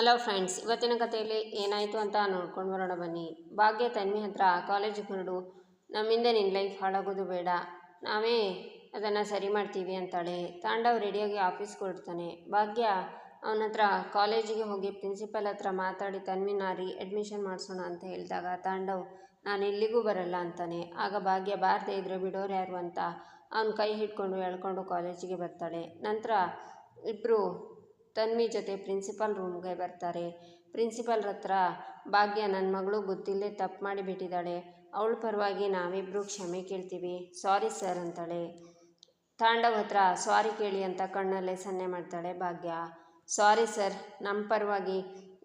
Hello friends ಇವತ್ತಿನ ಕಥೆಯಲ್ಲಿ ಏನಾಯಿತು ಅಂತ ನೋಡ್ಕೊಂಡು ಬರೋಣ ಬನ್ನಿ. ಭಾಗ್ಯ ತನ್ವಿ ಹತ್ರ ಕಾಲೇಜಿಗೆ ಹೊರಡು, ನಮ್ಮಿಂದ ನಿನ್ನ ಲೈಫ್ ಹಾಳಾಗೋದು ಬೇಡ. ನಾವೇ ಅದನ್ನು ಸರಿ ಮಾಡ್ತೀವಿ ಅಂತಾಳೆ. ತಾಂಡವ್ ರೆಡಿಯಾಗಿ ಆಫೀಸ್ಗೆ ಹೊರಡ್ತಾನೆ. ಭಾಗ್ಯ ಅವನ ಹತ್ರ ಕಾಲೇಜಿಗೆ ಹೋಗಿ ಪ್ರಿನ್ಸಿಪಲ್ ಹತ್ರ ಮಾತಾಡಿ ತನ್ವಿನ ರೀ ಅಡ್ಮಿಷನ್ ಮಾಡಿಸೋಣ ಅಂತ ಹೇಳಿದಾಗ ತಾಂಡವ್, ನಾನು ಎಲ್ಲಿಗೂ ಬರಲ್ಲ ಅಂತಾನೆ. ಆಗ ಭಾಗ್ಯ, ಬಾರದೇ ಇದ್ದರೆ ಬಿಡೋರು ಯಾರು? ಅಂತ ಅವನ ಕೈ ಹಿಡ್ಕೊಂಡು ಎಳ್ಕೊಂಡು ಕಾಲೇಜಿಗೆ ಬರ್ತಾಳೆ. ನಂತರ ಇಬ್ಬರು ತನ್ವಿ ಜೊತೆ ಪ್ರಿನ್ಸಿಪಾಲ್ ರೂಮ್ಗೆ ಬರ್ತಾರೆ. ಪ್ರಿನ್ಸಿಪಾಲ್ ಹತ್ರ, ಭಾಗ್ಯ ನನ್ನ ಮಗಳು ಗೊತ್ತಿಲ್ಲದೆ ತಪ್ಪು ಮಾಡಿಬಿಟ್ಟಿದ್ದಾಳೆ ಅವಳ ಪರವಾಗಿ ನಾವಿಬ್ಬರು ಕ್ಷಮೆ ಕೇಳ್ತೀವಿ. ಸಾರಿ ಸರ್, ಅಂತಾಳೆ. ತಾಂಡವ್ ಹತ್ರ, ಸಾರಿ ಕೇಳಿ ಅಂತ ಕಣ್ಣಲ್ಲೇ ಸನ್ನೆ ಮಾಡ್ತಾಳೆ ಭಾಗ್ಯ. ಸಾರಿ ಸರ್ ನಮ್ಮ ಪರವಾಗಿ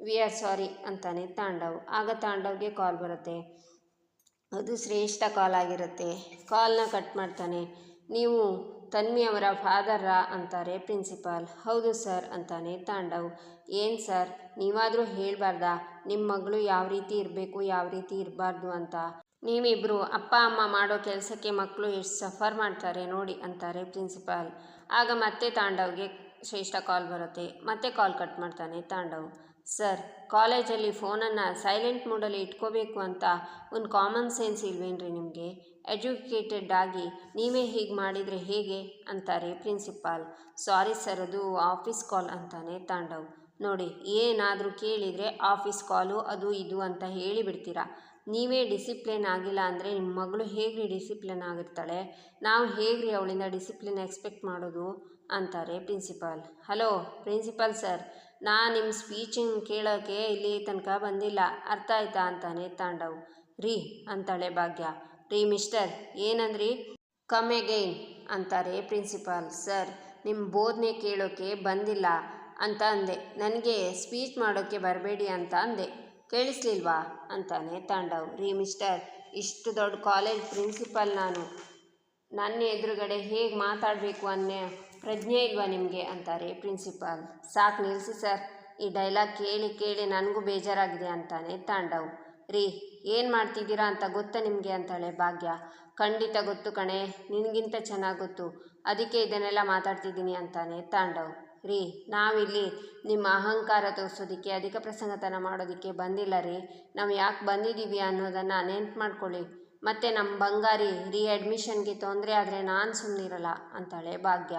ವಿ ಆರ್ ಸಾರಿ, ಅಂತಾನೆ ತಾಂಡವ್. ಆಗ ತಾಂಡವ್ಗೆ ಕಾಲ್ ಬರುತ್ತೆ. ಅದು ಶ್ರೇಷ್ಠ ಕಾಲ್ ಆಗಿರುತ್ತೆ. ಕಾಲ್ನ ಕಟ್ ಮಾಡ್ತಾನೆ. ನೀವು ತನ್ವಿ ಅವರ ಫಾದರ್ರಾ ಅಂತಾರೆ ಪ್ರಿನ್ಸಿಪಾಲ್ ಹೌದು ಸರ್ ಅಂತಾನೆ ತಾಂಡವ್. ಏನು ಸರ್ ನೀವಾದರೂ ಹೇಳಬಾರ್ದಾ? ನಿಮ್ಮ ಮಗಳು ಯಾವ ರೀತಿ ಇರಬೇಕು, ಯಾವ ರೀತಿ ಇರಬಾರ್ದು ಅಂತ? ನೀವಿಬ್ಬರು ಅಪ್ಪ, ಅಮ್ಮ ಮಾಡೋ ಕೆಲಸಕ್ಕೆ ಮಕ್ಕಳು ಎಷ್ಟು ಸಫರ್ ಮಾಡ್ತಾರೆ ನೋಡಿ ಅಂತಾರೆ ಪ್ರಿನ್ಸಿಪಾಲ್ ಆಗ ಮತ್ತೆ ತಾಂಡವ್ಗೆ ಶ್ರೇಷ್ಠ ಕಾಲ್ ಬರುತ್ತೆ. ಮತ್ತೆ ಕಾಲ್ ಕಟ್ ಮಾಡ್ತಾನೆ ತಾಂಡವ್. ಸರ್, ಕಾಲೇಜಲ್ಲಿ ಫೋನನ್ನು ಸೈಲೆಂಟ್ ಮೋಡಲ್ಲಿ ಇಟ್ಕೋಬೇಕು ಅಂತ ಒಂದು ಕಾಮನ್ ಸೆನ್ಸ್ ಇಲ್ವೇನ್ರಿ ನಿಮಗೆ? ಎಜುಕೇಟೆಡ್ ಆಗಿ ನೀವೇ ಹೀಗೆ ಮಾಡಿದರೆ ಹೇಗೆ? ಅಂತಾರೆ ಪ್ರಿನ್ಸಿಪಾಲ್. ಸಾರಿ ಸರ್, ಅದು ಆಫೀಸ್ ಕಾಲ್ ಅಂತಾನೆ ತಾಂಡವ್. ನೋಡಿ, ಏನಾದರೂ ಕೇಳಿದರೆ ಆಫೀಸ್ ಕಾಲು, ಅದು ಇದು ಅಂತ ಹೇಳಿಬಿಡ್ತೀರಾ ನೀವೇ ಡಿಸಿಪ್ಲಿನ್ ಆಗಿಲ್ಲ ಅಂದರೆ ನಿಮ್ಮ ಮಗಳು ಹೇಗ್ರಿ ಡಿಸಿಪ್ಲಿನ್ ಆಗಿರ್ತಾಳೆ? ನಾವು ಹೇಗ್ರಿ ಅವಳಿಂದ ಡಿಸಿಪ್ಲಿನ್ ಎಕ್ಸ್ಪೆಕ್ಟ್ ಮಾಡೋದು? ಅಂತಾರೆ ಪ್ರಿನ್ಸಿಪಾಲ್. ಹಲೋ, ಪ್ರಿನ್ಸಿಪಾಲ್ ಸರ್ ನಾ ನಿಮ್ಮ ಸ್ಪೀಚಿಂಗ್ ಕೇಳೋಕ್ಕೆ ಇಲ್ಲಿ ತನಕ ಬಂದಿಲ್ಲ. ಅರ್ಥ ಆಯ್ತಾ ಅಂತಾನೆ ತಾಂಡವ್. ರೀ ಅಂತಾಳೆ ಭಾಗ್ಯ. ರೀ ಮಿಸ್ಟರ್, ಏನಂದ್ರಿ? ಕಮ್ ಎಗೈನ್ ಅಂತಾರೆ ಪ್ರಿನ್ಸಿಪಾಲ್ ಸರ್ ನಿಮ್ಮ ಬೋಧನೆ ಕೇಳೋಕ್ಕೆ ಬಂದಿಲ್ಲ ಅಂತ ಅಂದೆ. ನನಗೆ ಸ್ಪೀಚ್ ಮಾಡೋಕ್ಕೆ ಬರಬೇಡಿ ಅಂತ ಅಂದೆ. ಕೇಳಿಸ್ಲಿಲ್ವಾ ಅಂತಾನೆ ತಾಂಡವ್. ರೀ ಮಿಸ್ಟರ್, ಇಷ್ಟು ದೊಡ್ಡ ಕಾಲೇಜ್ ಪ್ರಿನ್ಸಿಪಲ್ ನಾನು. ನನ್ನ ಎದುರುಗಡೆ ಹೇಗೆ ಮಾತಾಡಬೇಕು ಅನ್ನೋ ಪ್ರಜ್ಞೆ ಇಲ್ವಾ ನಿಮಗೆ ಅಂತಾರೆ ಪ್ರಿನ್ಸಿಪಾಲ್. ಸಾಕು ನಿಲ್ಲಿಸಿ ಸರ್. ಈ ಡೈಲಾಗ್ ಕೇಳಿ ಕೇಳಿ ನನಗೂ ಬೇಜಾರಾಗಿದೆ ಅಂತಾನೆ ತಾಂಡವ್. ರೀ, ಏನು ಮಾಡ್ತಿದ್ದೀರಾ ಅಂತ ಗೊತ್ತಾ ನಿಮಗೆ ಅಂತಾಳೆ ಭಾಗ್ಯ. ಖಂಡಿತ ಗೊತ್ತು ಕಣೆ, ನಿನಗಿಂತ ಚೆನ್ನಾಗಿ ಗೊತ್ತು. ಅದಕ್ಕೆ ಇದನ್ನೆಲ್ಲ ಮಾತಾಡ್ತಿದ್ದೀನಿ ಅಂತಾನೆ ತಾಂಡವ್. ರೀ, ನಾವಿಲ್ಲಿ ನಿಮ್ಮ ಅಹಂಕಾರ ತೋರಿಸೋದಕ್ಕೆ, ಅಧಿಕ ಪ್ರಸಂಗತನ ಮಾಡೋದಕ್ಕೆ ಬಂದಿಲ್ಲ ರೀ. ನಾವು ಯಾಕೆ ಬಂದಿದ್ದೀವಿ ಅನ್ನೋದನ್ನು ನೆನ್ಪು ಮಾಡ್ಕೊಳ್ಳಿ. ಮತ್ತು ನಮ್ಮ ಬಂಗಾರಿ ರೀ ಅಡ್ಮಿಷನ್ಗೆ ತೊಂದರೆ ಆದರೆ ನಾನು ಸುಮ್ಮನಿರಲ್ಲ ಅಂತಾಳೆ ಭಾಗ್ಯ.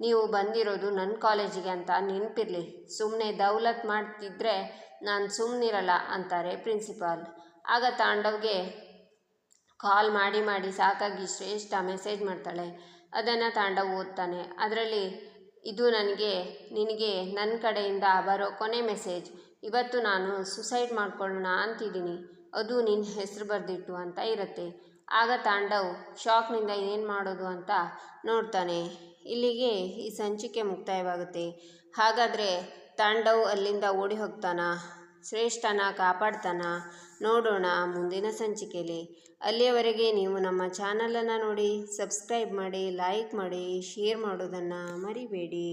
ನೀವು ಬಂದಿರೋದು ನನ್ನ ಕಾಲೇಜಿಗೆ ಅಂತ ನೆನಪಿರಲಿ. ಸುಮ್ಮನೆ ದೌಲತ್ ಮಾಡ್ತಿದ್ರೆ ನಾನು ಸುಮ್ಮನಿರಲ್ಲ ಅಂತಾರೆ ಪ್ರಿನ್ಸಿಪಾಲ್. ಆಗ ತಾಂಡವ್ಗೆ ಕಾಲ್ ಮಾಡಿ ಮಾಡಿ ಸಾಕಾಗಿ ಶ್ರೇಷ್ಠ ಮೆಸೇಜ್ ಮಾಡ್ತಾಳೆ. ಅದನ್ನು ತಾಂಡವ್ ಓದ್ತಾನೆ. ಅದರಲ್ಲಿ ಇದು ನನಗೆ, ನಿನಗೆ ನನ್ನ ಕಡೆಯಿಂದ ಬರೋ ಕೊನೆ ಮೆಸೇಜ್. ಇವತ್ತು ನಾನು ಸುಸೈಡ್ ಮಾಡ್ಕೊಳ್ಳೋಣ ಅಂತಿದ್ದೀನಿ. ಅದು ನಿನ್ನ ಹೆಸರು ಬರೆದಿಟ್ಟು ಅಂತ ಇರುತ್ತೆ. ಆಗ ತಾಂಡವ್ ಶಾಕ್ನಿಂದ ಏನು ಮಾಡೋದು ಅಂತ ನೋಡ್ತಾನೆ. ಇಲ್ಲಿಗೆ ಈ ಸಂಚಿಕೆ ಮುಕ್ತಾಯವಾಗುತ್ತೆ. ಹಾಗಾದರೆ ತಾಂಡವ್ ಅಲ್ಲಿಂದ ಓಡಿ ಹೋಗ್ತಾನ? ಶ್ರೇಷ್ಠನ ಕಾಪಾಡ್ತಾನ? ನೋಡೋಣ ಮುಂದಿನ ಸಂಚಿಕೆಯಲ್ಲಿ ಅಲ್ಲಿಯವರೆಗೆ ನೀವು ನಮ್ಮ ಚಾನಲನ್ನು ನೋಡಿ, ಸಬ್ಸ್ಕ್ರೈಬ್ ಮಾಡಿ, ಲೈಕ್ ಮಾಡಿ, ಶೇರ್ ಮಾಡೋದನ್ನು ಮರಿಬೇಡಿ.